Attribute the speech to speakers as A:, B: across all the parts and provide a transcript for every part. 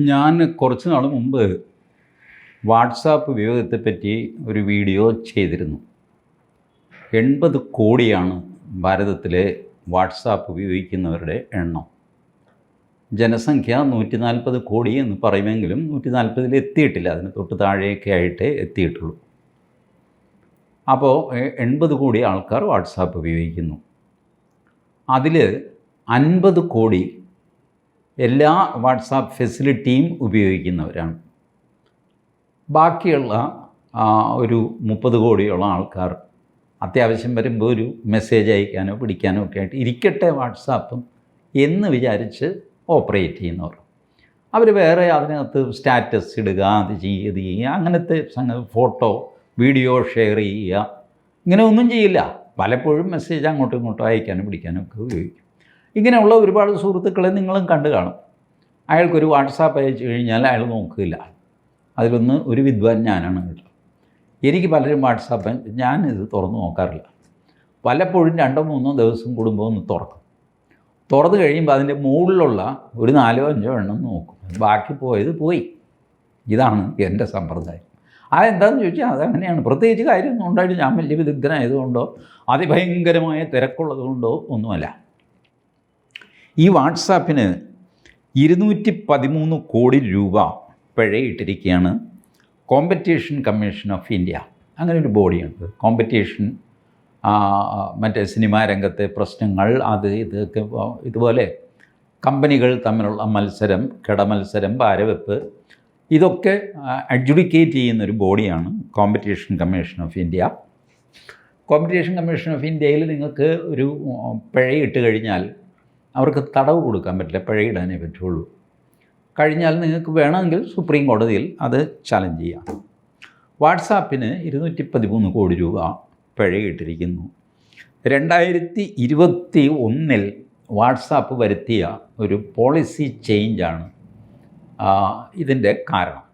A: ഞാൻ കുറച്ച് നാൾ മുമ്പ് വാട്സാപ്പ് ഉപയോഗത്തെപ്പറ്റി ഒരു വീഡിയോ ചെയ്തിരുന്നു. എൺപത് കോടിയാണ് ഭാരതത്തിലെ വാട്സാപ്പ് ഉപയോഗിക്കുന്നവരുടെ എണ്ണം. ജനസംഖ്യ നൂറ്റി നാൽപ്പത് കോടി എന്ന് പറയുമെങ്കിലും നൂറ്റി നാൽപ്പതിൽ എത്തിയിട്ടില്ല. അതിന് തൊട്ട് താഴെയൊക്കെ ആയിട്ടേ എത്തിയിട്ടുള്ളൂ. അപ്പോൾ എൺപത് കോടി ആൾക്കാർ വാട്സാപ്പ് ഉപയോഗിക്കുന്നു. അതിൽ അൻപത് കോടി എല്ലാ വാട്സാപ്പ് ഫെസിലിറ്റിയും ഉപയോഗിക്കുന്നവരാണ്. ബാക്കിയുള്ള ഒരു മുപ്പത് കോടിയുള്ള ആൾക്കാർ അത്യാവശ്യം വരുമ്പോൾ ഒരു മെസ്സേജ് അയക്കാനോ പിടിക്കാനോ ഒക്കെ ആയിട്ട് ഇരിക്കട്ടെ വാട്സാപ്പും എന്ന് വിചാരിച്ച് ഓപ്പറേറ്റ് ചെയ്യുന്നവർ. അവർ വേറെ അതിനകത്ത് സ്റ്റാറ്റസ് ഇടുക അത് ചെയ്യുക ഇത് ചെയ്യുക അങ്ങനത്തെ ഫോട്ടോ വീഡിയോ ഷെയർ ചെയ്യുക. ഇങ്ങനെ ഒന്നും ചെയ്യില്ല. പലപ്പോഴും മെസ്സേജ് അങ്ങോട്ടും ഇങ്ങോട്ടും അയക്കാനും പിടിക്കാനും ഒക്കെ ഉപയോഗിക്കും. ഇങ്ങനെയുള്ള ഒരുപാട് സുഹൃത്തുക്കളെ നിങ്ങളും കണ്ടു കാണും. അയാൾക്കൊരു വാട്സാപ്പ് അയച്ചു കഴിഞ്ഞാൽ അയാൾ നോക്കില്ല അതിലൊന്ന് ഒരു വിദ്വാൻ ഞാനാണ് കേട്ടോ. എനിക്ക് പലരും വാട്സാപ്പ് ഇത് തുറന്ന് നോക്കാറില്ല. പലപ്പോഴും രണ്ടോ മൂന്നോ ദിവസം കൂടുമ്പോൾ ഒന്ന് തുറക്കും. തുറന്ന് കഴിയുമ്പോൾ അതിന്റെ മുകളിലുള്ള ഒരു നാലോ അഞ്ചോ എണ്ണം നോക്കും. ബാക്കി പോയത് പോയി. ഇതാണ് എന്റെ സമ്പ്രദായം. അതെന്താണെന്ന് ചോദിച്ചാൽ അതങ്ങനെയാണ്. പ്രത്യേകിച്ച് കാര്യമൊന്നും ഉണ്ടായിട്ട് ഞാൻ വലിയ വിദഗ്ധനായതുകൊണ്ടോ അതിഭയങ്കരമായ തിരക്കുള്ളതുകൊണ്ടോ ഒന്നുമല്ല. ഈ വാട്സാപ്പിന് ഇരുന്നൂറ്റി പതിമൂന്ന് കോടി രൂപ പിഴയിട്ടിരിക്കുകയാണ് കോമ്പറ്റീഷൻ കമ്മീഷൻ ഓഫ് ഇന്ത്യ അങ്ങനെ ഒരു ബോഡിയുണ്ട് കോമ്പറ്റീഷൻ മറ്റേ സിനിമാ രംഗത്തെ പ്രശ്നങ്ങൾ അത് ഇതൊക്കെ ഇതുപോലെ കമ്പനികൾ തമ്മിലുള്ള മത്സരം കിടമത്സരം ഭാരവെപ്പ് ഇതൊക്കെ അഡ്ജുഡിക്കേറ്റ് ചെയ്യുന്നൊരു ബോഡിയാണ് competition commission of India competition commission of ഇന്ത്യയിൽ നിങ്ങൾക്ക് ഒരു പിഴയിട്ട് കഴിഞ്ഞാൽ അവർക്ക് തടവ് കൊടുക്കാൻ പറ്റില്ല പിഴയിടാനേ പറ്റുള്ളൂ. കഴിഞ്ഞാൽ നിങ്ങൾക്ക് വേണമെങ്കിൽ സുപ്രീം കോടതിയിൽ അത് ചലഞ്ച് ചെയ്യാം. വാട്സാപ്പിന് ഇരുന്നൂറ്റി പതിമൂന്ന് കോടി രൂപ പിഴയിട്ടിരിക്കുന്നു. രണ്ടായിരത്തി ഇരുപത്തി ഒന്നിൽ വാട്സാപ്പ് വരുത്തിയ ഒരു പോളിസി ചേഞ്ചാണ് ഇതിന്റെ കാരണം.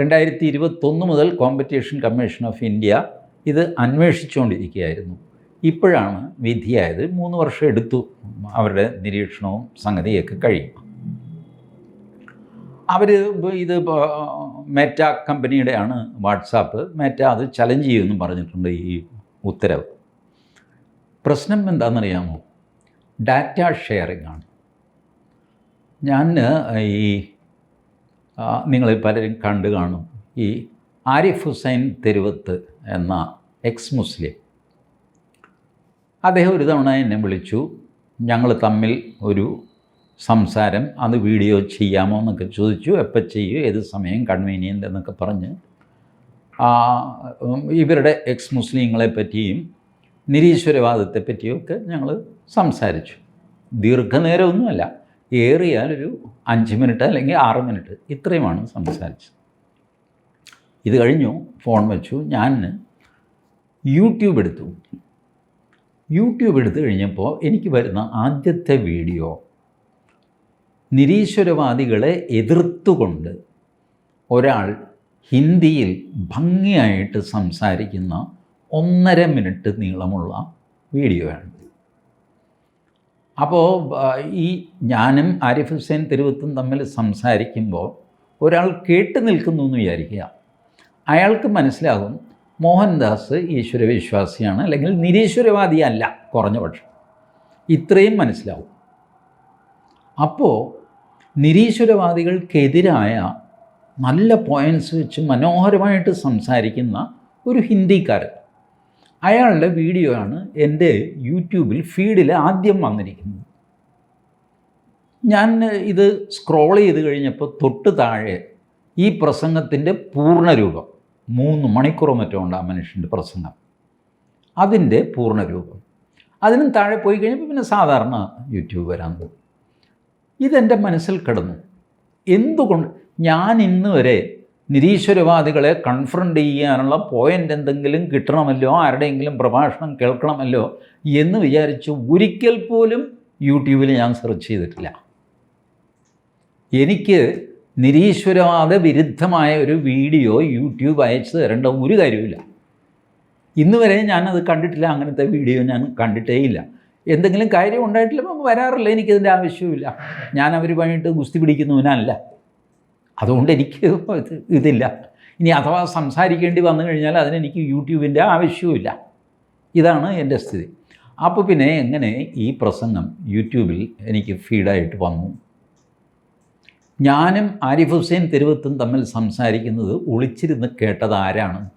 A: രണ്ടായിരത്തി ഇരുപത്തൊന്ന് മുതൽ കോമ്പറ്റീഷൻ കമ്മീഷൻ ഓഫ് ഇന്ത്യ ഇത് അന്വേഷിച്ചുകൊണ്ടിരിക്കുകയായിരുന്നു. ഇപ്പോഴാണ് വിധിയായത്. മൂന്ന് വർഷം എടുത്തു അവരുടെ നിരീക്ഷണവും സംഗതിയൊക്കെ കഴിയും. അവർ ഇത് മെറ്റ കമ്പനിയുടെയാണ് വാട്സാപ്പ്. മെറ്റ അത് ചലഞ്ച് ചെയ്യുമെന്ന് പറഞ്ഞിട്ടുണ്ട് ഈ ഉത്തരവ്. പ്രശ്നം എന്താണെന്നറിയാമോ? ഡാറ്റ ഷെയറിംഗ് ആണ്. ഞാൻ ഈ നിങ്ങൾ പലരും കണ്ടു കാണും. ഈ ആരിഫ് ഹുസൈൻ തെരുവത്ത് എന്ന എക്സ് മുസ്ലിം അദ്ദേഹം ഒരു തവണ എന്നെ വിളിച്ചു. ഞങ്ങൾ തമ്മിൽ ഒരു സംസാരം അത് വീഡിയോ ചെയ്യാമോ എന്നൊക്കെ ചോദിച്ചു. എപ്പോൾ ചെയ്യൂ ഏത് സമയം കൺവീനിയന്റ് എന്നൊക്കെ പറഞ്ഞ്. ഇവരുടെ എക്സ് മുസ്ലിങ്ങളെ പറ്റിയും നിരീശ്വരവാദത്തെ പറ്റിയൊക്കെ ഞങ്ങൾ സംസാരിച്ചു. ദീർഘനേരമൊന്നുമല്ല ഏറിയാൽ ഒരു അഞ്ച് മിനിറ്റ് അല്ലെങ്കിൽ ആറ് മിനിറ്റ് ഇത്രയുമാണ് സംസാരിച്ചത്. ഇത് കഴിഞ്ഞു ഫോൺ വെച്ചു ഞാൻ യൂട്യൂബ് എടുത്തു. യൂട്യൂബ് എടുത്തു കഴിഞ്ഞപ്പോൾ എനിക്ക് വരുന്ന ആദ്യത്തെ വീഡിയോ. നിരീശ്വരവാദികളെ എതിർത്തുകൊണ്ട് ഒരാൾ ഹിന്ദിയിൽ ഭംഗിയായിട്ട് സംസാരിക്കുന്ന ഒന്നര മിനിറ്റ് നീളമുള്ള വീഡിയോയാണ്. അപ്പോൾ ഈ ഞാനും ആരിഫ് ഹുസൈൻ തിരുവത്തും തമ്മിൽ സംസാരിക്കുമ്പോൾ ഒരാൾ കേട്ട് നിൽക്കുന്നു എന്ന് വിചാരിക്കുക. അയാൾക്ക് മനസ്സിലാകും മോഹൻദാസ് ഈശ്വരവിശ്വാസിയാണ് അല്ലെങ്കിൽ നിരീശ്വരവാദിയല്ല കുറഞ്ഞ പക്ഷം. ഇത്രയും മനസ്സിലാവും. അപ്പോൾ നിരീശ്വരവാദികൾക്കെതിരായ നല്ല പോയിന്റ്സ് വെച്ച് മനോഹരമായിട്ട് സംസാരിക്കുന്ന ഒരു ഹിന്ദിക്കാരൻ. അയാളുടെ വീഡിയോ ആണ് എന്റെ യൂട്യൂബിൽ ഫീഡിൽ ആദ്യം വന്നിരിക്കുന്നത്. ഞാൻ ഇത് സ്ക്രോൾ ചെയ്ത് കഴിഞ്ഞപ്പോൾ തൊട്ട് താഴെ ഈ പ്രസംഗത്തിന്റെ പൂർണരൂപം മൂന്ന് മണിക്കൂറോ മറ്റോ ഉണ്ട് ആ മനുഷ്യന്റെ പ്രസംഗം. അതിന്റെ പൂർണരൂപം. അതിനും താഴെ പോയി കഴിഞ്ഞപ്പോൾ പിന്നെ സാധാരണ യൂട്യൂബ് വരാൻ പോകും. ഇതെന്റെ മനസ്സിൽ കിടന്നു. എന്തുകൊണ്ട് ഞാൻ ഇന്ന് വരെ നിരീശ്വരവാദികളെ കൺഫ്രണ്ട് ചെയ്യാനുള്ള പോയിന്റ് എന്തെങ്കിലും കിട്ടണമല്ലോ? ആരുടെയെങ്കിലും പ്രഭാഷണം കേൾക്കണമല്ലോ? എന്ന് വിചാരിച്ച് ഒരിക്കൽ പോലും യൂട്യൂബിൽ ഞാൻ സെർച്ച് ചെയ്തിട്ടില്ല. എനിക്ക് നിരീശ്വരവാദ വിരുദ്ധമായ ഒരു വീഡിയോ യൂട്യൂബ് അയച്ചു തരേണ്ട ഒരു കാര്യമില്ല ഇന്ന് വരെ ഞാനത് കണ്ടിട്ടില്ല അങ്ങനത്തെ വീഡിയോ ഞാൻ കണ്ടിട്ടേ ഇല്ല. എന്തെങ്കിലും കാര്യം ഉണ്ടായിട്ടില്ല വരാറില്ല എനിക്കതിന്റെ ആവശ്യമില്ല ഞാൻ അവരുമായിട്ട് ഗുസ്തി പിടിക്കുന്നവനല്ല. അതുകൊണ്ട് എനിക്ക് ഇത് ഇതില്ല. ഇനി അഥവാ സംസാരിക്കേണ്ടി വന്നു കഴിഞ്ഞാൽ അതിനെനിക്ക് യൂട്യൂബിന്റെ ആവശ്യവുമില്ല. ഇതാണ് എന്റെ സ്ഥിതി. അപ്പോൾ പിന്നെ എങ്ങനെ ഈ പ്രസംഗം യൂട്യൂബിൽ എനിക്ക് ഫീഡായിട്ട് വന്നു? ഞാനും ആരിഫ് ഹുസൈൻ തെരുവത്തും തമ്മിൽ സംസാരിക്കുന്നത് ഒളിച്ചിരുന്ന് കേട്ടത് ആരാണ്?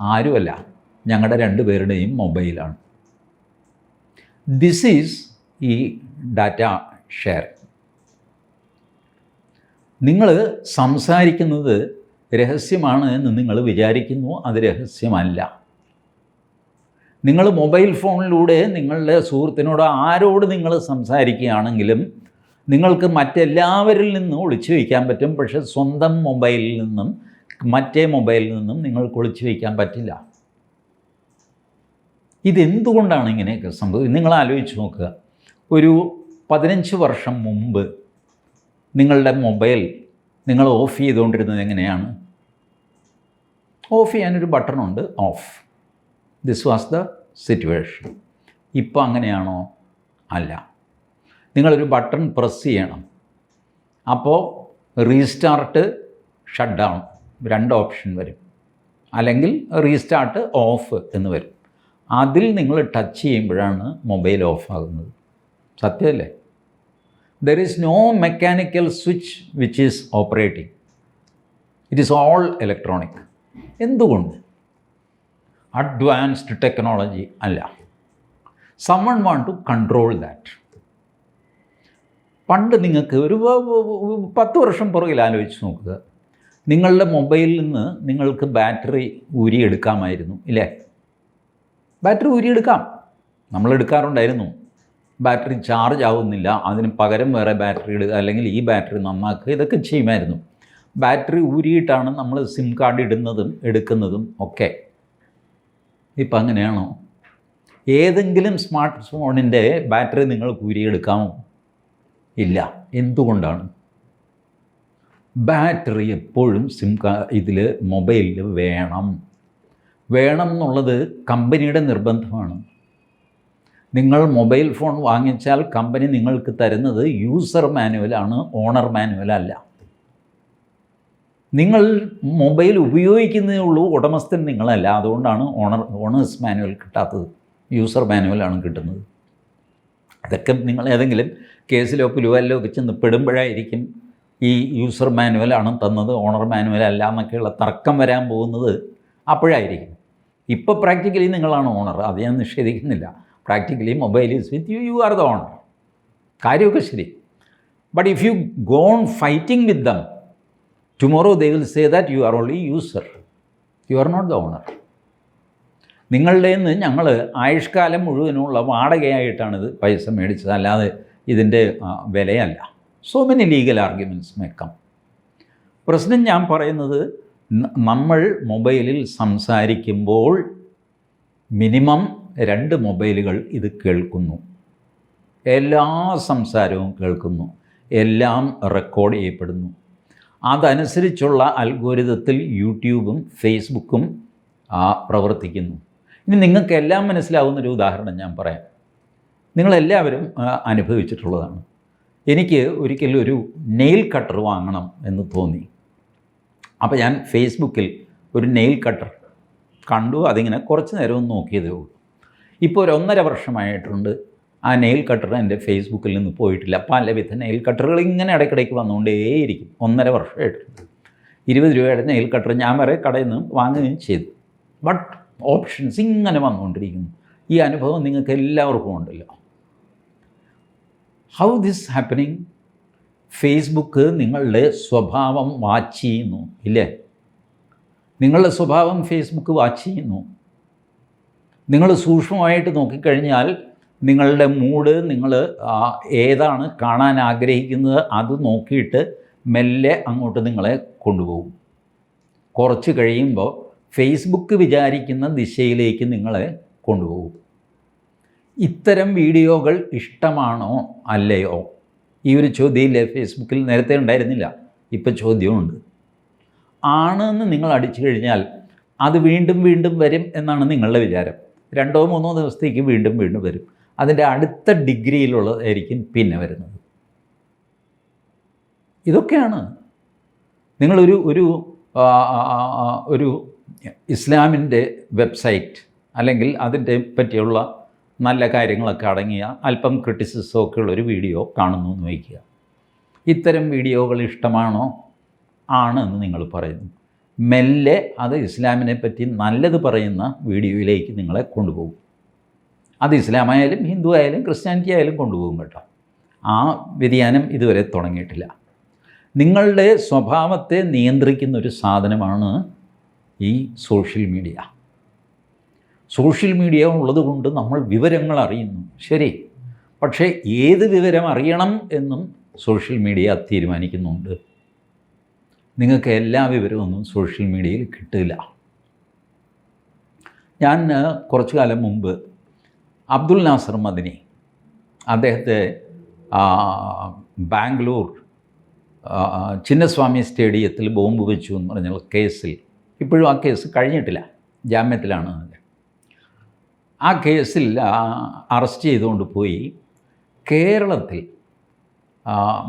A: ആരുമല്ല ഞങ്ങളുടെ രണ്ടുപേരുടെയും മൊബൈലാണ്. ദിസ് ഈസ് ഈ ഡാറ്റ ഷെയർ നിങ്ങൾ സംസാരിക്കുന്നത് രഹസ്യമാണ് എന്ന് നിങ്ങൾ വിചാരിക്കുന്നു അത് രഹസ്യമല്ല. നിങ്ങൾ മൊബൈൽ ഫോണിലൂടെ നിങ്ങളുടെ സുഹൃത്തിനോട് ആരോട് നിങ്ങൾ സംസാരിക്കുകയാണെങ്കിലും നിങ്ങൾക്ക് മറ്റെല്ലാവരിൽ നിന്നും ഒളിച്ചു വയ്ക്കാൻ പറ്റും. പക്ഷേ സ്വന്തം മൊബൈലിൽ നിന്നും മറ്റേ മൊബൈലിൽ നിന്നും നിങ്ങൾക്ക് ഒളിച്ചു വയ്ക്കാൻ പറ്റില്ല. ഇതെന്തുകൊണ്ടാണ് ഇങ്ങനെയൊക്കെ സംഭവം നിങ്ങൾ ആലോചിച്ച് നോക്കുക. ഒരു പതിനഞ്ച് വർഷം മുമ്പ് നിങ്ങളുടെ മൊബൈൽ നിങ്ങൾ ഓഫ് ചെയ്തുകൊണ്ടിരുന്നത് എങ്ങനെയാണ്? ഓഫ് ചെയ്യാനൊരു ബട്ടണുണ്ട് off. This was the situation ഇപ്പോൾ അങ്ങനെയാണോ? അല്ല. നിങ്ങളൊരു ബട്ടൺ പ്രസ് ചെയ്യണം. അപ്പോൾ റീസ്റ്റാർട്ട് ഷട്ട് ഡൗൺ രണ്ട് ഓപ്ഷൻ വരും. അല്ലെങ്കിൽ റീസ്റ്റാർട്ട് ഓഫ് എന്ന് വരും. അതിൽ നിങ്ങൾ ടച്ച് ചെയ്യുമ്പോഴാണ് മൊബൈൽ ഓഫ് ആകുന്നത് സത്യമല്ലേ there is no mechanical switch which is operating it is all electronic എന്തുകൊണ്ട്? അഡ്വാൻസ്ഡ് ടെക്നോളജി അല്ല. Someone want to control that പണ്ട് നിങ്ങൾക്ക് ഒരു പത്ത് വർഷം പുറകിൽ ആലോചിച്ച് നോക്കുക. നിങ്ങളുടെ മൊബൈലിൽ നിന്ന് നിങ്ങൾക്ക് ബാറ്ററി ഊരിയെടുക്കാമായിരുന്നു ഇല്ലേ? ബാറ്ററി ഊരിയെടുക്കാം. നമ്മൾ എടുക്കാറുണ്ടായിരുന്നു. ബാറ്ററി ചാർജ് ആവുന്നില്ല അതിന് പകരം വേറെ ബാറ്ററി ഇടുക അല്ലെങ്കിൽ ഈ ബാറ്ററി നന്നാക്കുക ഇതൊക്കെ ചെയ്യുമായിരുന്നു. ബാറ്ററി ഊരിയിട്ടാണ് നമ്മൾ സിം കാർഡ് ഇടുന്നതും എടുക്കുന്നതും ഒക്കെ. ഇപ്പം അങ്ങനെയാണോ? ഏതെങ്കിലും സ്മാർട്ട് ഫോണിന്റെ ബാറ്ററി നിങ്ങൾ ഊരിയെടുക്കാമോ? ഇല്ല. എന്തുകൊണ്ടാണ്? ബാറ്ററി എപ്പോഴും സിം കാ ഇതിൽ മൊബൈലിൽ വേണം. വേണം എന്നുള്ളത് കമ്പനിയുടെ നിർബന്ധമാണ്. നിങ്ങൾ മൊബൈൽ ഫോൺ വാങ്ങിച്ചാൽ കമ്പനി നിങ്ങൾക്ക് തരുന്നത് യൂസർ മാനുവലാണ് ഓണർ മാനുവലല്ല നിങ്ങൾ മൊബൈൽ ഉപയോഗിക്കുന്നതേ ഉള്ളൂ ഉടമസ്ഥൻ നിങ്ങളല്ല. അതുകൊണ്ടാണ് ഓണർ ഓണേഴ്സ് മാനുവൽ കിട്ടാത്തത്. യൂസർ മാനുവലാണ് കിട്ടുന്നത്. അതൊക്കെ നിങ്ങൾ ഏതെങ്കിലും കേസിലോ പുലുവല്ലോ ഒക്കെ ചെന്ന് ഈ യൂസർ മാനുവലാണ് തന്നത് ഓണർ മാനുവൽ അല്ല എന്നൊക്കെയുള്ള തർക്കം വരാൻ പോകുന്നത് അപ്പോഴായിരിക്കും. ഇപ്പോൾ പ്രാക്ടിക്കലി നിങ്ങളാണ് ഓണർ അത് ഞാൻ നിഷേധിക്കുന്നില്ല. Practically mobile is with you you are the owner കാര്യമൊക്കെ ശരി. But if you gone fighting with them tomorrow they will say that you are only user you are not the owner നിങ്ങളുടെ നിന്ന് ഞങ്ങൾ ആയുഷ്കാലം മുഴുവനുള്ള വാടകയായിട്ടാണ് ഇത് പൈസ മേടിച്ചത്. അല്ലാതെ ഇതിന്റെ വിലയല്ല. സോ മെനി ലീഗൽ ആർഗ്യുമെന്റ്സ് മേക്കം പ്രശ്നം ഞാൻ പറയുന്നത് നമ്മൾ മൊബൈലിൽ സംസാരിക്കുമ്പോൾ മിനിമം രണ്ട് മൊബൈലുകൾ ഇത് കേൾക്കുന്നു. എല്ലാ സംസാരവും കേൾക്കുന്നു. എല്ലാം റെക്കോർഡ് ചെയ്യപ്പെടുന്നു. അതനുസരിച്ചുള്ള അൽഗോരിതത്തിൽ യൂട്യൂബും ഫേസ്ബുക്കും പ്രവർത്തിക്കുന്നു. ഇനി നിങ്ങൾക്ക് എല്ലാം മനസ്സിലാവുന്നൊരു ഉദാഹരണം ഞാൻ പറയാം. നിങ്ങളെല്ലാവരും അനുഭവിച്ചിട്ടുള്ളതാണ്. എനിക്ക് ഒരിക്കലും ഒരു നെയിൽ കട്ടർ വാങ്ങണം എന്ന് തോന്നി. അപ്പോൾ ഞാൻ ഫേസ്ബുക്കിൽ ഒരു നെയിൽ കട്ടർ കണ്ടു അതിങ്ങനെ കുറച്ച് നേരം നോക്കിയതേ ഉള്ളൂ. ഇപ്പോൾ ഒരു ഒന്നര വർഷമായിട്ടുണ്ട് ആ നെയിൽ കട്ടർ എന്റെ ഫേസ്ബുക്കിൽ നിന്ന് പോയിട്ടില്ല. പലവിധ നെയിൽ കട്ടറുകൾ ഇങ്ങനെ ഇടയ്ക്കിടയ്ക്ക് വന്നുകൊണ്ടേയിരിക്കും. ഒന്നര വർഷമായിട്ടുണ്ട്. ഇരുപത് രൂപയുടെ നെയിൽ കട്ടർ ഞാൻ വരെ കടയിൽ നിന്ന് വാങ്ങുകയും ചെയ്തു. ബട്ട് ഓപ്ഷൻസ് ഇങ്ങനെ വന്നുകൊണ്ടിരിക്കുന്നു. ഈ അനുഭവം നിങ്ങൾക്ക് എല്ലാവർക്കും ഉണ്ടല്ലോ. ഹൗ ദിസ് ഹാപ്പനിങ് ഫേസ്ബുക്ക് നിങ്ങളുടെ സ്വഭാവം വാച്ച് ചെയ്യുന്നു ഇല്ലേ? നിങ്ങളുടെ സ്വഭാവം ഫേസ്ബുക്ക് വാച്ച് ചെയ്യുന്നു. നിങ്ങൾ സൂക്ഷ്മമായിട്ട് നോക്കിക്കഴിഞ്ഞാൽ നിങ്ങളുടെ മൂഡ് നിങ്ങൾ ഏതാണ് കാണാൻ ആഗ്രഹിക്കുന്നത് അത് നോക്കിയിട്ട് മെല്ലെ അങ്ങോട്ട് നിങ്ങളെ കൊണ്ടുപോകും. കുറച്ച് കഴിയുമ്പോൾ ഫേസ്ബുക്ക് വിചാരിക്കുന്ന ദിശയിലേക്ക് നിങ്ങളെ കൊണ്ടുപോകും. ഇത്തരം വീഡിയോകൾ ഇഷ്ടമാണോ അല്ലയോ? ഈ ഒരു ചോദ്യം ചോദ്യമില്ലേ ഫേസ്ബുക്കിൽ നേരത്തെ ഉണ്ടായിരുന്നില്ല. ഇപ്പം ചോദ്യമുണ്ട് ആണെന്ന് നിങ്ങൾ അടിച്ചു കഴിഞ്ഞാൽ അത് വീണ്ടും വീണ്ടും വരും എന്നാണ് നിങ്ങളുടെ വിചാരം. രണ്ടോ മൂന്നോ ദിവസത്തേക്ക് വീണ്ടും വീണ്ടും വരും. അതിന്റെ അടുത്ത ഡിഗ്രിയിലുള്ളതായിരിക്കും പിന്നെ വരുന്നത്. ഇതൊക്കെയാണ്. നിങ്ങളൊരു ഒരു ഒരു ഇസ്ലാമിന്റെ വെബ്സൈറ്റ് അല്ലെങ്കിൽ അതിന്റെ പറ്റിയുള്ള നല്ല കാര്യങ്ങളൊക്കെ അടങ്ങിയ അല്പം ക്രിറ്റിസിസം ഒക്കെ ഉള്ളൊരു വീഡിയോ കാണുന്നു എന്ന് വയ്ക്കുക. ഇത്തരം വീഡിയോകൾ ഇഷ്ടമാണോ? ആണ് എന്ന് നിങ്ങൾ പറയുന്നു. മെല്ലെ അത് ഇസ്ലാമിനെ പറ്റി നല്ലത് പറയുന്ന വീഡിയോയിലേക്ക് നിങ്ങളെ കൊണ്ടുപോകും. അത് ഇസ്ലാമായാലും ഹിന്ദു ആയാലും ക്രിസ്ത്യാനിറ്റി ആയാലും കൊണ്ടുപോകും കേട്ടോ. ആ വ്യതിയാനം ഇതുവരെ തുടങ്ങിയിട്ടില്ല. നിങ്ങളുടെ സ്വഭാവത്തെ നിയന്ത്രിക്കുന്ന ഒരു സാധനമാണ് ഈ സോഷ്യൽ മീഡിയ സോഷ്യൽ മീഡിയ ഉള്ളതുകൊണ്ട് നമ്മൾ വിവരങ്ങൾ അറിയുന്നു. ശരി. പക്ഷേ ഏത് വിവരം അറിയണം എന്നും സോഷ്യൽ മീഡിയ തീരുമാനിക്കുന്നുണ്ട്. നിങ്ങൾക്ക് എല്ലാ വിവരമൊന്നും സോഷ്യൽ മീഡിയയിൽ കിട്ടില്ല. ഞാൻ കുറച്ചു കാലം മുമ്പ് അബ്ദുൽ നാസർ മദിനി അദ്ദേഹത്തെ ബാംഗ്ലൂർ ചിന്നസ്വാമി സ്റ്റേഡിയത്തിൽ ബോംബ് വെച്ചു എന്ന് പറഞ്ഞ കേസിൽ. ഇപ്പോഴും ആ കേസ് കഴിഞ്ഞിട്ടില്ല. ജാമ്യത്തിലാണ്. അത് ആ കേസിൽ അറസ്റ്റ് ചെയ്തുകൊണ്ട് പോയി കേരളത്തിൽ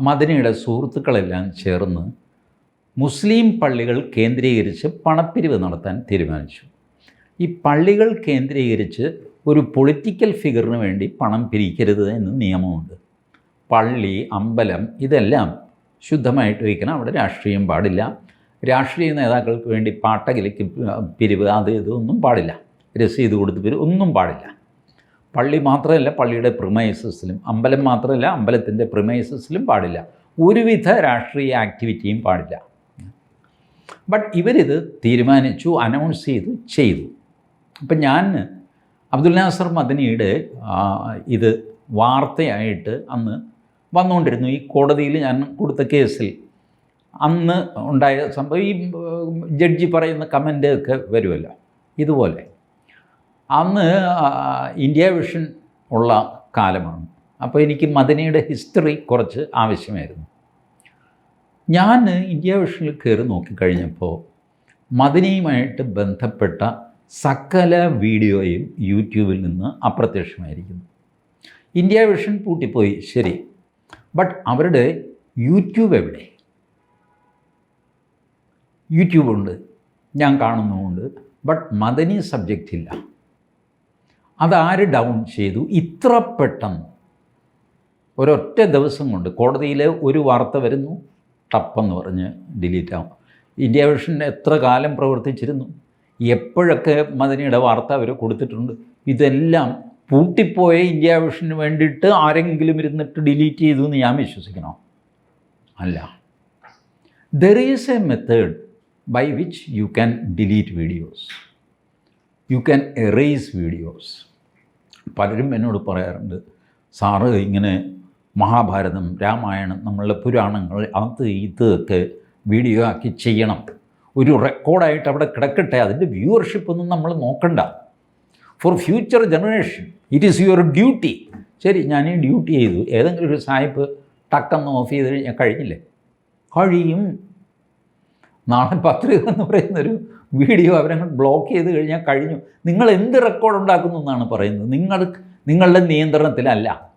A: മദനിയുടെ സുഹൃത്തുക്കളെല്ലാം ചേർന്ന് മുസ്ലിം പള്ളികൾ കേന്ദ്രീകരിച്ച് പണപ്പിരിവ് നടത്താൻ തീരുമാനിച്ചു. ഈ പള്ളികൾ കേന്ദ്രീകരിച്ച് ഒരു പൊളിറ്റിക്കൽ ഫിഗറിന് വേണ്ടി പണം പിരിക്കരുത് എന്ന് നിയമമുണ്ട്. പള്ളി അമ്പലം ഇതെല്ലാം ശുദ്ധമായിട്ട് വയ്ക്കണം. അവിടെ രാഷ്ട്രീയം പാടില്ല. രാഷ്ട്രീയ നേതാക്കൾക്ക് വേണ്ടി പാട്ടകിലേക്ക് പിരിവ് അത് ഇതൊന്നും പാടില്ല. രസീത് കൊടുത്ത് പേര് ഒന്നും പാടില്ല. പള്ളി മാത്രമല്ല പള്ളിയുടെ പ്രിമൈസസിലും അമ്പലം മാത്രമല്ല അമ്പലത്തിന്റെ പ്രിമൈസസിലും പാടില്ല. ഒരുവിധ രാഷ്ട്രീയ ആക്ടിവിറ്റിയും പാടില്ല. ബട്ട് ഇവരിത് തീരുമാനിച്ചു അനൗൺസ് ചെയ്തു ചെയ്തു. അപ്പം ഞാൻ അബ്ദുൽ നാസർ മദനിയുടെ ഇത് വാർത്തയായിട്ട് അന്ന് വന്നുകൊണ്ടിരുന്നു. ഈ കോടതിയിൽ ഞാൻ കൊടുത്ത കേസിൽ അന്ന് ഉണ്ടായ സംഭവം ഈ ജഡ്ജി പറയുന്ന കമന്റ് ഒക്കെ വരുമല്ലോ. ഇതുപോലെ. അന്ന് ഇന്ത്യ വിഷൻ ഉള്ള കാലമാണ്. അപ്പോൾ എനിക്ക് മദനിയുടെ ഹിസ്റ്ററി കുറച്ച് ആവശ്യമായിരുന്നു. ഞാൻ ഇന്ത്യ വിഷനിൽ കയറി നോക്കിക്കഴിഞ്ഞപ്പോൾ മദനിയുമായിട്ട് ബന്ധപ്പെട്ട സകല വീഡിയോയും യൂട്യൂബിൽ നിന്ന് അപ്രത്യക്ഷമായിരിക്കുന്നു. ഇന്ത്യ വിഷൻ പൂട്ടിപ്പോയി ശരി. ബട്ട് അവരുടെ യൂട്യൂബ് എവിടെ? യൂട്യൂബുണ്ട് ഞാൻ കാണുന്നുമുണ്ട് ബട്ട് മദനി സബ്ജക്റ്റ് ഇല്ല അതാര് ഡൗൺ ചെയ്തു? ഇത്ര പെട്ടെന്ന്. ഒരൊറ്റ ദിവസം കൊണ്ട് കോടതിയിലെ ഒരു വാർത്ത വരുന്നു. ടപ്പെന്ന് പറഞ്ഞ് ഡിലീറ്റ് ആവും. ഇന്ത്യ വിഷൻ എത്ര കാലം പ്രവർത്തിച്ചിരുന്നു? എപ്പോഴൊക്കെ മദനിയുടെ വാർത്ത അവർ കൊടുത്തിട്ടുണ്ട്? ഇതെല്ലാം പൂട്ടിപ്പോയ ഇന്ത്യ വിഷന് വേണ്ടിയിട്ട് ആരെങ്കിലും ഇരുന്നിട്ട് ഡിലീറ്റ് ചെയ്തു എന്ന് ഞാൻ വിശ്വസിക്കണോ? അല്ല. There is a method by which you can delete videos you can erase videos പലരും എന്നോട് പറയാറുണ്ട് സാറ് ഇങ്ങനെ മഹാഭാരതം രാമായണം നമ്മളുടെ പുരാണങ്ങൾ അത് ഇതൊക്കെ വീഡിയോ ആക്കി ചെയ്യണം. ഒരു റെക്കോർഡായിട്ട് അവിടെ കിടക്കട്ടെ അതിന്റെ വ്യൂവർഷിപ്പ് ഒന്നും നമ്മൾ നോക്കണ്ട. For future generation it is your duty ശരി ഞാൻ ഈ ഡ്യൂട്ടി ചെയ്തു. ഏതെങ്കിലും ഒരു സായിപ്പ് ടക്കെന്ന് ഓഫ് ചെയ്ത് കഴിഞ്ഞാൽ കഴിഞ്ഞില്ലേ? കഴിയും. നാളെ പത്രിക എന്ന് പറയുന്നൊരു വീഡിയോ അവരങ്ങ് ബ്ലോക്ക് ചെയ്ത് കഴിഞ്ഞാൽ കഴിഞ്ഞു. നിങ്ങൾ എന്ത് റെക്കോർഡ് ഉണ്ടാക്കുന്നു എന്നാണ് പറയുന്നത്. നിങ്ങൾ നിങ്ങളുടെ നിയന്ത്രണത്തിലല്ല.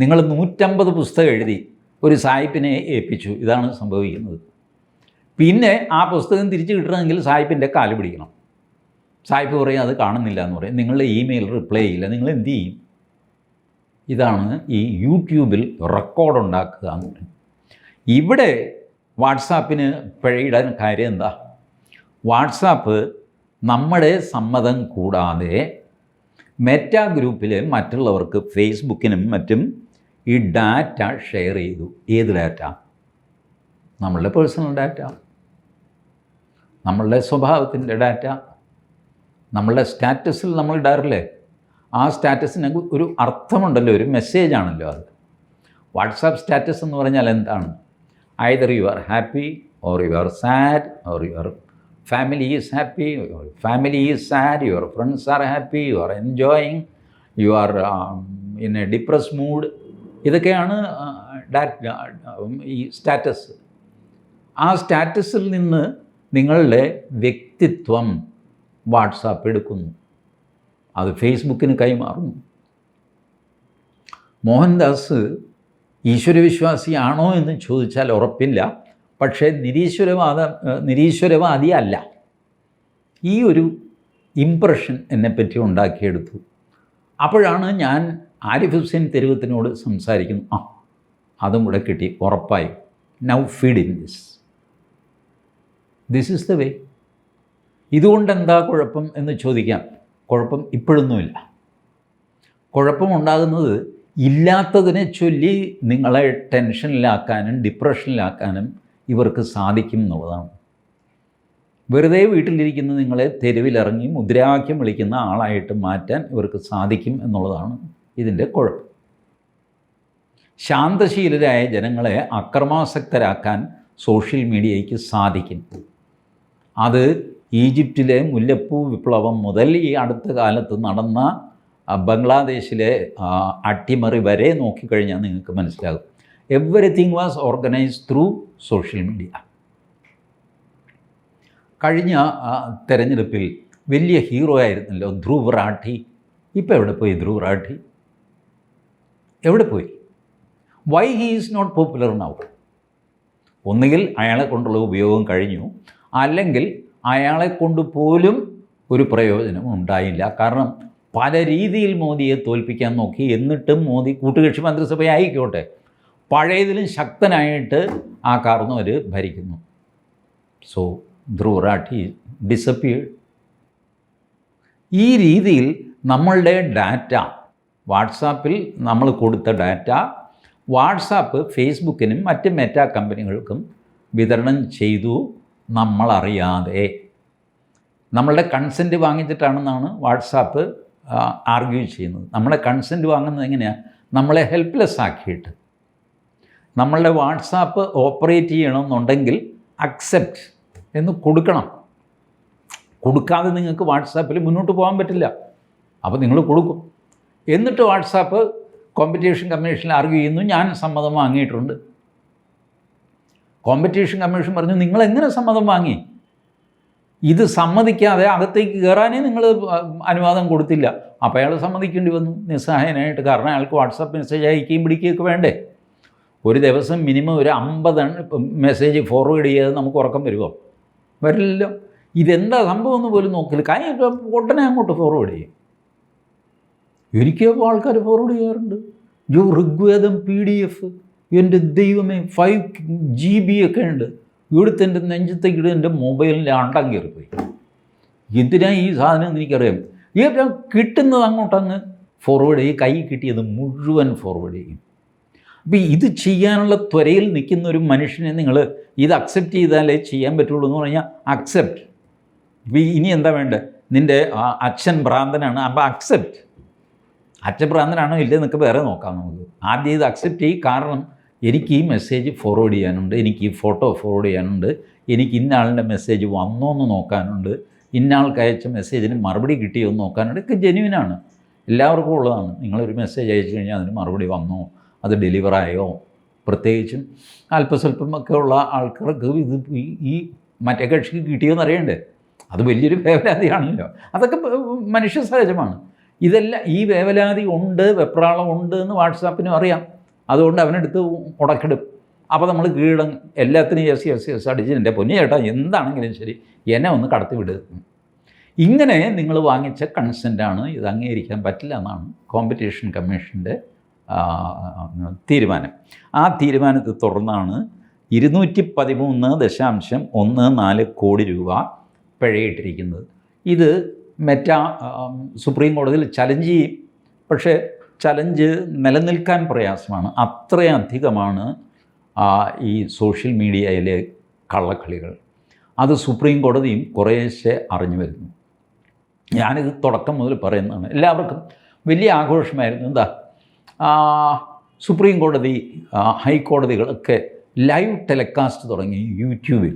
A: നിങ്ങൾ നൂറ്റമ്പത് പുസ്തകം എഴുതി ഒരു സായിപ്പിനെ ഏൽപ്പിച്ചു. ഇതാണ് സംഭവിക്കുന്നത്. പിന്നെ ആ പുസ്തകം തിരിച്ചു കിട്ടണമെങ്കിൽ സായിപ്പിന്റെ കാൽ പിടിക്കണം. സായിപ്പ് പറയും അത് കാണുന്നില്ല എന്ന് പറയും. നിങ്ങളുടെ ഇമെയിൽ റിപ്ലൈ ചെയ്യില്ല നിങ്ങൾ എന്ത് ചെയ്യും? ഇതാണ് ഈ യൂട്യൂബിൽ റെക്കോർഡ് ഉണ്ടാക്കുക എന്ന് പറയും. ഇവിടെ വാട്സാപ്പിന് പിഴയിടാൻ കാര്യം എന്താ? വാട്സാപ്പ് നമ്മുടെ സമ്മതം കൂടാതെ മെറ്റ ഗ്രൂപ്പിൽ മറ്റുള്ളവർക്ക് ഫേസ്ബുക്കിനും മറ്റും ഈ ഡാറ്റ ഷെയർ ചെയ്തു. ഏത് ഡാറ്റ? നമ്മളുടെ പേഴ്സണൽ ഡാറ്റ. നമ്മളുടെ സ്വഭാവത്തിന്റെ ഡാറ്റ. നമ്മളുടെ സ്റ്റാറ്റസിൽ നമ്മൾ ഇടാറില്ലേ? ആ സ്റ്റാറ്റസിന് ഒരു അർത്ഥമുണ്ടല്ലോ ഒരു മെസ്സേജ് ആണല്ലോ അത്. വാട്സാപ്പ് സ്റ്റാറ്റസ് എന്ന് പറഞ്ഞാൽ എന്താണ്? Either you are happy or you are sad or your family is happy family is sad your friends are happy you are enjoying you are in a depress mood ഇതൊക്കെയാണ് ഈ status. ആ സ്റ്റാറ്റസിൽ നിന്ന് നിങ്ങളുടെ വ്യക്തിത്വം WhatsApp എടുക്കുന്നു. അത് ഫേസ്ബുക്കിന് കൈമാറുന്നു. മോഹൻദാസ് ഈശ്വരവിശ്വാസിയാണോ എന്ന് ചോദിച്ചാൽ ഉറപ്പില്ല. പക്ഷേ നിരീശ്വരവാദ നിരീശ്വരവാദിയല്ല നിരീശ്വരവാദി ഈ ഒരു ഇമ്പ്രഷൻ എന്നെപ്പറ്റി ഉണ്ടാക്കിയെടുത്തു. അപ്പോഴാണ് ഞാൻ ആരിഫ് ഹുസൈൻ തെരുവത്തിനോട് സംസാരിക്കുന്നു. ആ അതും കൂടെ കിട്ടി. ഉറപ്പായി. Now feed in this this is the way ഇതുകൊണ്ട് എന്താ കുഴപ്പം എന്ന് ചോദിക്കാം. കുഴപ്പം ഇപ്പോഴൊന്നുമില്ല. കുഴപ്പമുണ്ടാകുന്നത് ഇല്ലാത്തതിനെ ചൊല്ലി നിങ്ങളെ ടെൻഷനിലാക്കാനും ഡിപ്രഷനിലാക്കാനും ഇവർക്ക് സാധിക്കും എന്നുള്ളതാണ്. വെറുതെ വീട്ടിലിരിക്കുന്ന നിങ്ങളെ തെരുവിലിറങ്ങി മുദ്രാവാക്യം വിളിക്കുന്ന ആളായിട്ട് മാറ്റാൻ ഇവർക്ക് സാധിക്കും എന്നുള്ളതാണ് ഇതിന്റെ കുഴപ്പം. ശാന്തശീലരായ ജനങ്ങളെ അക്രമാസക്തരാക്കാൻ സോഷ്യൽ മീഡിയയ്ക്ക് സാധിക്കും. അത് ഈജിപ്തിലെ മുല്ലപ്പൂ വിപ്ലവം മുതൽ ഈ അടുത്ത കാലത്ത് നടന്ന ബംഗ്ലാദേശിലെ അട്ടിമറി വരെ നോക്കിക്കഴിഞ്ഞാൽ നിങ്ങൾക്ക് മനസ്സിലാകും. Everything was organise through social media കഴിഞ്ഞ തെരഞ്ഞെടുപ്പിൽ വലിയ ഹീറോ ആയിരുന്നല്ലോ ധ്രുവ് റാഠി. ഇപ്പോൾ എവിടെ പോയി ധ്രുവ് റാഠി? എവിടെ പോയി? Why he is not popular now ഒന്നുകിൽ അയാളെ കൊണ്ടുള്ള ഉപയോഗം കഴിഞ്ഞു. അല്ലെങ്കിൽ അയാളെ കൊണ്ട് പോലും ഒരു പ്രയോജനം ഉണ്ടായില്ല. കാരണം പല രീതിയിൽ മോദിയെ തോൽപ്പിക്കാൻ നോക്കി. എന്നിട്ടും മോദി കൂട്ടുകക്ഷി മന്ത്രിസഭ ആയിക്കോട്ടെ പഴയതിലും ശക്തനായിട്ട് ആ കാർന്നവർ ഭരിക്കുന്നു. സോ ധ്രുവ് ഡിസപ്പിയർ ഈ രീതിയിൽ നമ്മളുടെ ഡാറ്റ വാട്സാപ്പിൽ നമ്മൾ കൊടുത്ത ഡാറ്റ വാട്സാപ്പ് ഫേസ്ബുക്കിനും മറ്റ് മെറ്റ കമ്പനികൾക്കും വിതരണം ചെയ്തു നമ്മളറിയാതെ. നമ്മളുടെ കൺസെന്റ് വാങ്ങിച്ചിട്ടാണെന്നാണ് വാട്സാപ്പ് ആർഗ്യൂ ചെയ്യുന്നത്. നമ്മളെ കൺസെന്റ് വാങ്ങുന്നത് എങ്ങനെയാണ് നമ്മളെ ഹെൽപ്ലെസ് ആക്കിയിട്ട്. നമ്മളുടെ വാട്സാപ്പ് ഓപ്പറേറ്റ് ചെയ്യണമെന്നുണ്ടെങ്കിൽ അക്സെപ്റ്റ് എന്ന് കൊടുക്കണം. കൊടുക്കാതെ നിങ്ങൾക്ക് വാട്സാപ്പിൽ മുന്നോട്ട് പോകാൻ പറ്റില്ല. അപ്പോൾ നിങ്ങൾ കൊടുക്കും. എന്നിട്ട് വാട്സാപ്പ് കോമ്പറ്റീഷൻ കമ്മീഷനിൽ ആർഗ്യൂ ചെയ്യുന്നു ഞാൻ സമ്മതം വാങ്ങിയിട്ടുണ്ട്. കോമ്പറ്റീഷൻ കമ്മീഷൻ പറഞ്ഞു നിങ്ങൾ എങ്ങനെ സമ്മതം വാങ്ങി? ഇത് സമ്മതിക്കാതെ അകത്തേക്ക് കയറാനേ നിങ്ങൾ അനുവാദം കൊടുത്തില്ല. അപ്പോൾ അയാൾ സമ്മതിക്കേണ്ടി വന്നു. നിസ്സഹായനായിട്ട് കാരണം അയാൾക്ക് വാട്സാപ്പ് മെസ്സേജ് അയക്കുകയും പിടിക്കുകയൊക്കെ വേണ്ടേ? ഒരു ദിവസം മിനിമം ഒരു അമ്പത് മെസ്സേജ് ഫോർവേഡ് ചെയ്ത് നമുക്ക് ഉറക്കം വരുമോ വരില്ലല്ലോ. ഇതെന്താ സംഭവം എന്ന് പോലും നോക്കില്ല. കാര്യം ഉടനെ അങ്ങോട്ട് ഫോർവേഡ് ചെയ്യും. എനിക്ക് ആൾക്കാർ ഫോർവേഡ് ചെയ്യാറുണ്ട്. യോ ഋഗ്വേദം പി ഡി എഫ് എന്റെ ദൈവമേ ഫൈവ് ജി ബി ഒക്കെ ഉണ്ട്. ഇവിടുത്തെ എന്റെ നെഞ്ചത്തേക്ക് ഇടും എന്റെ മൊബൈലിന്റെ അണ്ടം കയറിപ്പോയി. എന്തിനാ ഈ സാധനം എന്ന് എനിക്കറിയാം. ഈ കിട്ടുന്നത് അങ്ങോട്ടങ്ങ് ഫോർവേഡ് ചെയ്യും. കൈ കിട്ടിയത് മുഴുവൻ ഫോർവേഡ് ചെയ്യും. അപ്പോൾ ഇത് ചെയ്യാനുള്ള ത്വരയിൽ നിൽക്കുന്ന ഒരു മനുഷ്യനെ നിങ്ങൾ ഇത് അക്സെപ്റ്റ് ചെയ്താലേ ചെയ്യാൻ പറ്റുള്ളൂ എന്ന് പറഞ്ഞാൽ അക്സെപ്റ്റ് ഇപ്പോൾ ഇനി എന്താ വേണ്ടത്? നിന്റെ അച്ഛൻ ഭ്രാന്തനാണ് അപ്പോൾ അക്സെപ്റ്റ് അച്ഛൻ ഭ്രാന്തനാണോ ഇല്ലേ എന്നൊക്കെ വേറെ നോക്കാം നമുക്ക്. ആദ്യം ഇത് അക്സെപ്റ്റ് ചെയ്യും. കാരണം എനിക്ക് ഈ മെസ്സേജ് ഫോർവേഡ് ചെയ്യാനുണ്ട് എനിക്ക് ഈ ഫോട്ടോ ഫോർവേഡ് ചെയ്യാനുണ്ട് എനിക്ക് ഇന്ന ആളിന്റെ മെസ്സേജ് വന്നോ എന്ന് നോക്കാനുണ്ട് ഇന്ന ആൾക്ക് അയച്ച മെസ്സേജിന് മറുപടി കിട്ടിയോ എന്ന് നോക്കാനുണ്ട്. ഒക്കെ ജെന്യുവിനാണ് എല്ലാവർക്കും ഉള്ളതാണ്. നിങ്ങളൊരു മെസ്സേജ് അയച്ചു കഴിഞ്ഞാൽ അതിന് മറുപടി വന്നോ? അത് ഡെലിവറായോ പ്രത്യേകിച്ചും അല്പസ്വല്പമൊക്കെ ഉള്ള ആൾക്കാർക്ക് ഇത് ഈ- മറ്റേ കക്ഷിക്ക് കിട്ടിയെന്ന് അറിയണ്ടേ? അത് വലിയൊരു വേവലാതിയാണല്ലോ. അതൊക്കെ മനുഷ്യ സഹജമാണ്. ഇതെല്ലാം ഈ വേവലാതി ഉണ്ട് വെപ്രാളം ഉണ്ട് എന്ന് വാട്സാപ്പിനും അറിയാം. അതുകൊണ്ട് അവനെടുത്ത് ഉടക്കിടും. അപ്പോൾ നമ്മൾ കീഴടങ്ങ്. എല്ലാത്തിനും എസ് എസ് എസ് അടിച്ച് എന്റെ പൊന്നു ചേട്ടാ എന്താണെങ്കിലും ശരി എന്നെ ഒന്ന് കടത്തി വിടുക ഇങ്ങനെ നിങ്ങൾ വാങ്ങിച്ച കൺസെന്റാണ് ഇത് അംഗീകരിക്കാൻ പറ്റില്ല എന്നാണ് കോമ്പറ്റീഷൻ കമ്മീഷന്റെ തീരുമാനം. ആ തീരുമാനത്തെ തുടർന്നാണ് ഇരുന്നൂറ്റി പതിമൂന്ന് ദശാംശം ഒന്ന് നാല് കോടി രൂപ പിഴയിട്ടിരിക്കുന്നത്. ഇത് മെറ്റ സുപ്രീം കോടതിയിൽ ചലഞ്ച് ചെയ്യും. പക്ഷേ ചലഞ്ച് നിലനിൽക്കാൻ പ്രയാസമാണ്. അത്രയധികമാണ് ഈ സോഷ്യൽ മീഡിയയിലെ കള്ളക്കളികൾ. അത് സുപ്രീം കോടതിയും കുറേശ്ശെ അറിഞ്ഞു വരുന്നു. ഞാനിത് തുടക്കം മുതൽ പറയുന്നതാണ്. എല്ലാവർക്കും വലിയ ആഘോഷമായിരുന്നു. എന്താ? സുപ്രീം കോടതി ഹൈക്കോടതികളൊക്കെ ലൈവ് ടെലികാസ്റ്റ് തുടങ്ങി യൂട്യൂബിൽ.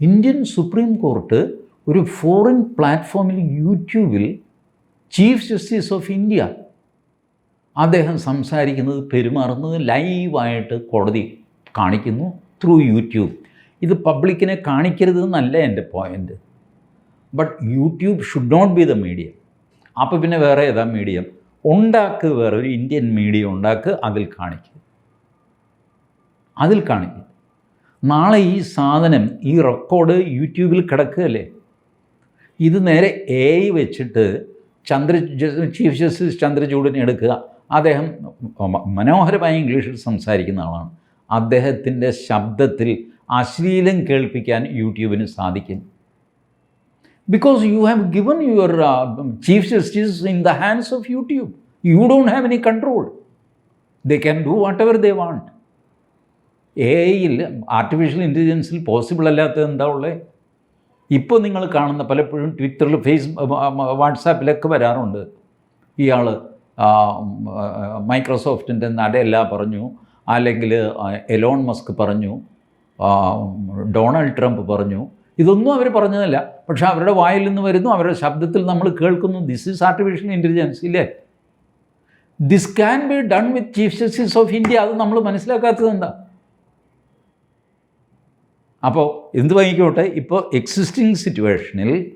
A: ഇന്ത്യൻ സുപ്രീം കോർട്ട് ഒരു ഫോറിൻ പ്ലാറ്റ്ഫോമിൽ യൂട്യൂബിൽ ചീഫ് ജസ്റ്റിസ് ഓഫ് ഇന്ത്യ അദ്ദേഹം സംസാരിക്കുന്നത് പെരുമാറുന്നത് ലൈവായിട്ട് കോടതി കാണിക്കുന്നു ത്രൂ യൂട്യൂബ്. ഇത് പബ്ലിക്കിനെ കാണിക്കരുത് എന്നല്ല എന്റെ point but YouTube should not be the medium. അപ്പോൾ പിന്നെ വേറെ ഏതാ മീഡിയം? ഉണ്ടാക്ക് വേറെ ഒരു ഇന്ത്യൻ മീഡിയ ഉണ്ടാക്കുക അതിൽ കാണിക്കുക അതിൽ കാണിക്കുക നാളെ ഈ സാധനം ഈ റെക്കോർഡ് യൂട്യൂബിൽ കിടക്കുകയല്ലേ? ഇത് നേരെ എ ഐ വെച്ചിട്ട് ചന്ദ്ര ചീഫ് ജസ്റ്റിസ് ചന്ദ്രചൂഡിനെ എടുക്കുക. അദ്ദേഹം മനോഹരമായ ഇംഗ്ലീഷിൽ സംസാരിക്കുന്ന ആളാണ്. അദ്ദേഹത്തിന്റെ ശബ്ദത്തിൽ അശ്ലീലം കേൾപ്പിക്കാൻ യൂട്യൂബിന് സാധിക്കും. Because you have given your chief justice in the hands of YouTube you don't have any control they can do whatever they want a ഐയിൽ ആർട്ടിഫിഷ്യൽ ഇന്റലിജൻസിൽ പോസിബിൾ അല്ലാത്തത് എന്താ ഉള്ളത് ഇപ്പോൾ നിങ്ങൾ കാണുന്ന പലപ്പോഴും ട്വിറ്ററിൽ ഫേസ് വാട്സാപ്പിലൊക്കെ വരാറുണ്ട്. ഇയാൾ മൈക്രോസോഫ്റ്റിന്റെ നടയല്ല പറഞ്ഞു. അല്ലെങ്കിൽ എലോൺ മസ്ക് പറഞ്ഞു. ഡൊണാൾഡ് ട്രംപ് പറഞ്ഞു. ഇതൊന്നും അവർ പറഞ്ഞതല്ല. പക്ഷേ അവരുടെ വായിൽ നിന്ന് വരുന്നു അവരുടെ ശബ്ദത്തിൽ നമ്മൾ കേൾക്കുന്നു. ദിസ് ഈസ് ആർട്ടിഫിഷ്യൽ ഇന്റലിജൻസ് ഇല്ലേ? This can be done with chief justice of India അത് നമ്മൾ മനസ്സിലാക്കാത്തത് എന്താ? അപ്പോൾ എന്ത് വാങ്ങിക്കോട്ടെ? ഇപ്പോൾ എക്സിസ്റ്റിംഗ് സിറ്റുവേഷനിൽ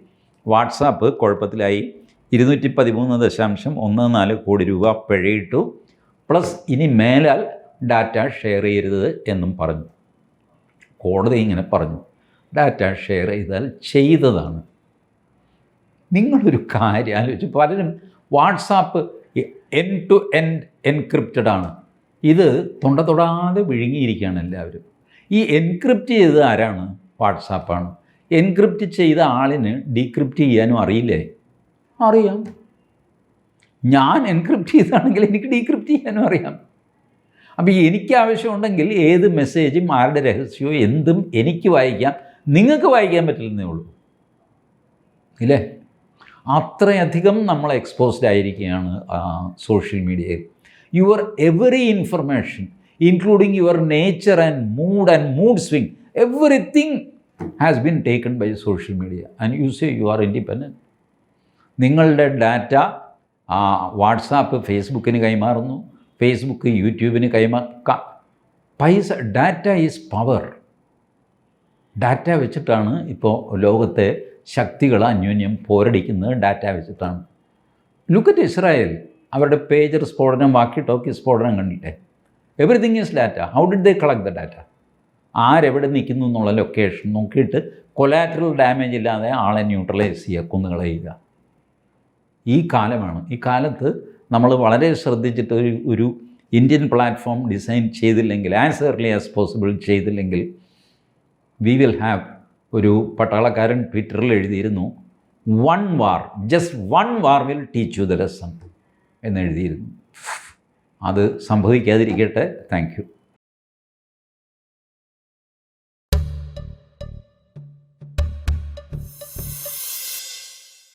A: വാട്സാപ്പ് കുഴപ്പത്തിലായി. ഇരുന്നൂറ്റി പതിമൂന്ന് ദശാംശം ഒന്ന് നാല് കോടി രൂപ പിഴയിട്ടു. പ്ലസ് ഇനി മേലാൽ ഡാറ്റ ഷെയർ ചെയ്യരുത് എന്നും പറഞ്ഞു. കോടതി ഇങ്ങനെ പറഞ്ഞു. ഡാറ്റ ഷെയർ ചെയ്താൽ ചെയ്തതാണ്. നിങ്ങളൊരു കാര്യം ആലോചിച്ച് പലരും WhatsApp end to end encrypted ആണ്. ഇത് തൊണ്ട തൊടാതെ വിഴുങ്ങിയിരിക്കുകയാണ് എല്ലാവരും. ഈ എൻക്രിപ്റ്റ് ചെയ്തത് ആരാണ്? വാട്സാപ്പാണ് എൻക്രിപ്റ്റ് ചെയ്ത ആളിന് ഡീക്രിപ്റ്റ് ചെയ്യാനും അറിയില്ലേ? അറിയാം. ഞാൻ എൻക്രിപ്റ്റ് ചെയ്താണെങ്കിൽ എനിക്ക് ഡീക്രിപ്റ്റ് ചെയ്യാനും അറിയാം. അപ്പോൾ എനിക്ക് ആവശ്യമുണ്ടെങ്കിൽ ഏത് മെസ്സേജും ആരുടെ രഹസ്യവും എന്തും എനിക്ക് വായിക്കാം. നിങ്ങൾക്ക് വായിക്കാൻ പറ്റില്ലെന്നേ ഉള്ളൂ. ഇല്ലേ? അത്രയധികം നമ്മൾ എക്സ്പോസ്ഡ് ആയിരിക്കുകയാണ് സോഷ്യൽ മീഡിയയിൽ your every information including your nature and mood and mood swing everything has been taken by social media and you say you are independent നിങ്ങളുടെ ഡാറ്റ വാട്സാപ്പ് ഫേസ്ബുക്കിന് കൈമാറുന്നു. ഫേസ്ബുക്ക് യൂട്യൂബിന് കൈമാ പൈസ ഡാറ്റ ഈസ് പവർ ഡാറ്റ വെച്ചിട്ടാണ് ഇപ്പോൾ ലോകത്തെ ശക്തികൾ അന്യോന്യം പോരടിക്കുന്നത് ഡാറ്റ വെച്ചിട്ടാണ്. ലുക്കറ്റ് ഇസ്രായേൽ അവരുടെ പേജർ സ്ഫോടനം വാക്കി ടോക്കി സ്ഫോടനം കണ്ടില്ലേ? Everything is data how did they collect the data ആരെവിടെ നിൽക്കുന്നു എന്നുള്ള ലൊക്കേഷൻ നോക്കിയിട്ട് കൊലാറ്ററൽ ഡാമേജ് ഇല്ലാതെ ആളെ ന്യൂട്രലൈസ് ചെയ്യുക കുന്നുകളയുക ഈ കാലമാണ്. ഈ കാലത്ത് നമ്മൾ വളരെ ശ്രദ്ധിച്ചിട്ട് ഒരു ഒരു ഇന്ത്യൻ പ്ലാറ്റ്ഫോം ഡിസൈൻ ചെയ്തില്ലെങ്കിൽ ആസ് എർലി ആസ് പോസിബിൾ ചെയ്തില്ലെങ്കിൽ വി വിൽ ഹാവ് ഒരു പട്ടാളക്കാരൻ ട്വിറ്ററിൽ എഴുതിയിരുന്നു one war just one war will teach you the lesson എന്ന് എഴുതിയിരുന്നു. അത് സംഭവിക്കാതിരിക്കട്ടെ. Thank you